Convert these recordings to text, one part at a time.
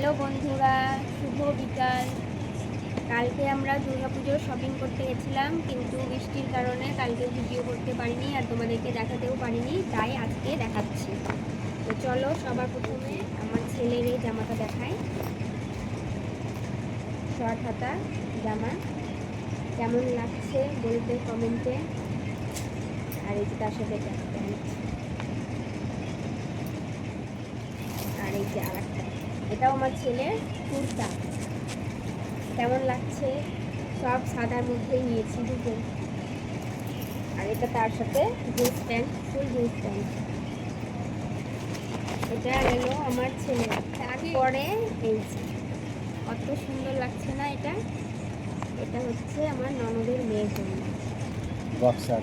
Hello বন্ধুরা, শুভ বিকাল। কালকে আমরা দুর্গাপুজোর শপিং করতে গেছিলাম, কিন্তু বৃষ্টির কারণে কালকে ভিডিও করতে পারিনি আর তোমাদেরকে দেখাতেও পারিনি, তাই আজকে দেখাচ্ছি। তো চলো সবার প্রথমে আমার ছেলের এই জামাটা দেখাই। শর্ট হাতা জামা। কেমন লাগছে বলতে কমেন্টে আর এই যে তার সাথে আর এই যে আর এটাও আমার ছেলের কুর্তা। কেমন লাগছে? সব সাদার মধ্যেই নিয়েছি দুটো। আর এটা তার সাথে jeans pant full jeans pant. এটা এলো আমার ছেলে। তারপরে এই কত সুন্দর লাগছে না এটা? এটা হচ্ছে আমার ননদের মেয়ের জন্য। বক্সার।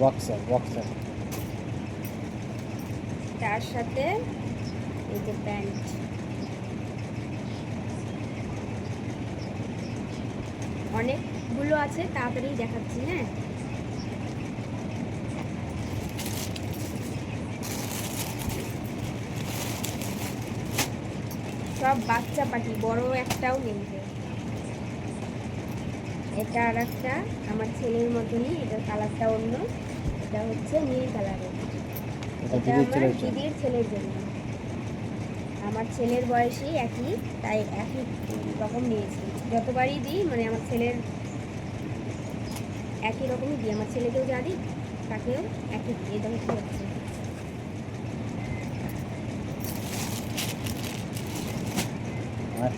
Boxer boxer. তার সাথে এই যে প্যান্ট অনেকগুলো আছে তাড়াতাড়ি দেখাচ্ছি হ্যাঁ? সব বাচ্চা পাখি বড় একটাও নেই এটা আর একটা আমার ছেলের মতনই এটার কালারটা অন্য এটা হচ্ছে নীল কালারের। এটা এটা আমার দিদির ছেলের জন্য। আমার ছেলের বয়সই একই তাই একই রকম নিয়েছি। যতবারই দিই মানে আমার ছেলের একই রকমই দিই। আমার ছেলেকেও যা দিই তাকেও একই দিই। এটা হচ্ছে।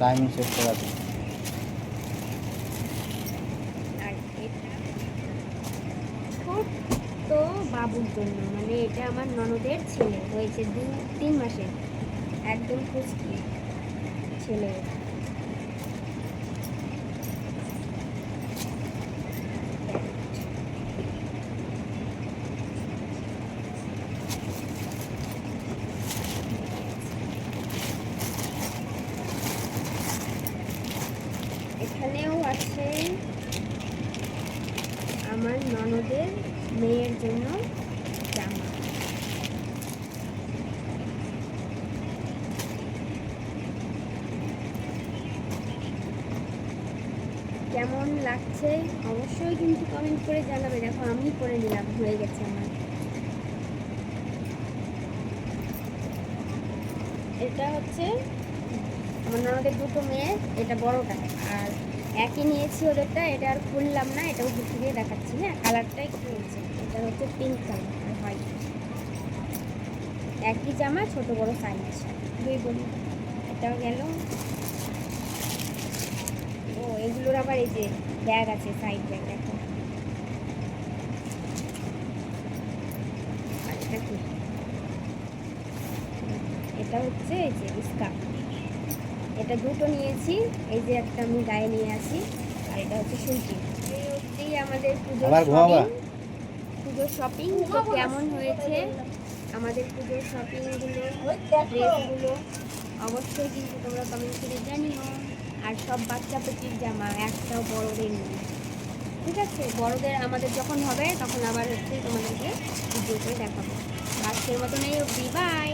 টাইমিং সেট করা এটা বাবুর জন্য মানে এটা আমার ননদের ছেলে হয়েছে দু তিন মাসের। একদম পুষ্টি ছেলে। এখানেও আছে আমার ননদের মেয়ের জন্য জামা কেমন লাগছে, অবশ্যই কিন্তু কমেন্ট করে জানাবে। দেখো, আমি করে নিলাম, হয়ে গেছে আমার। এটা হচ্ছে, আমার ননদের দুটো মেয়ে, এটা বড়টা। আর একই নিয়েছি ওদেরটা, এটা আর খুললাম না, এটা উপর থেকে দেখাচ্ছি হ্যাঁ? কালারটাই খুলছে এটা হচ্ছে পিঙ্ক কালার আর হোয়াইট একই জামা, ছোট বড় সাইজ দুই বোন। এটাও গেল। আবার এই যে ব্যাগ আছে সাইড ব্যাগ দেখো। এটা কি? এটা হচ্ছে এই যে স্কার্ফ এটা দুটো নিয়েছি এই যে একটা আমি গায়ে নিয়ে আসি আর এটা হচ্ছে সুলকি এই আমাদের পুজোর শপিং পুজোর শপিং তো কেমন হয়েছে? আমাদের পুজোর শপিংগুলো ড্রেসগুলো অবশ্যই কিন্তু তোমরা কমেন্ট করে জানিও। আর সব বাচ্চা পেটির জামা একটাও বড়দের নেই। ঠিক আছে? বড়দের আমাদের যখন হবে, তখন আবার হচ্ছে তোমাদেরকে ভিডিও করে দেখাবো। আজকের মতন এই অবধি বাই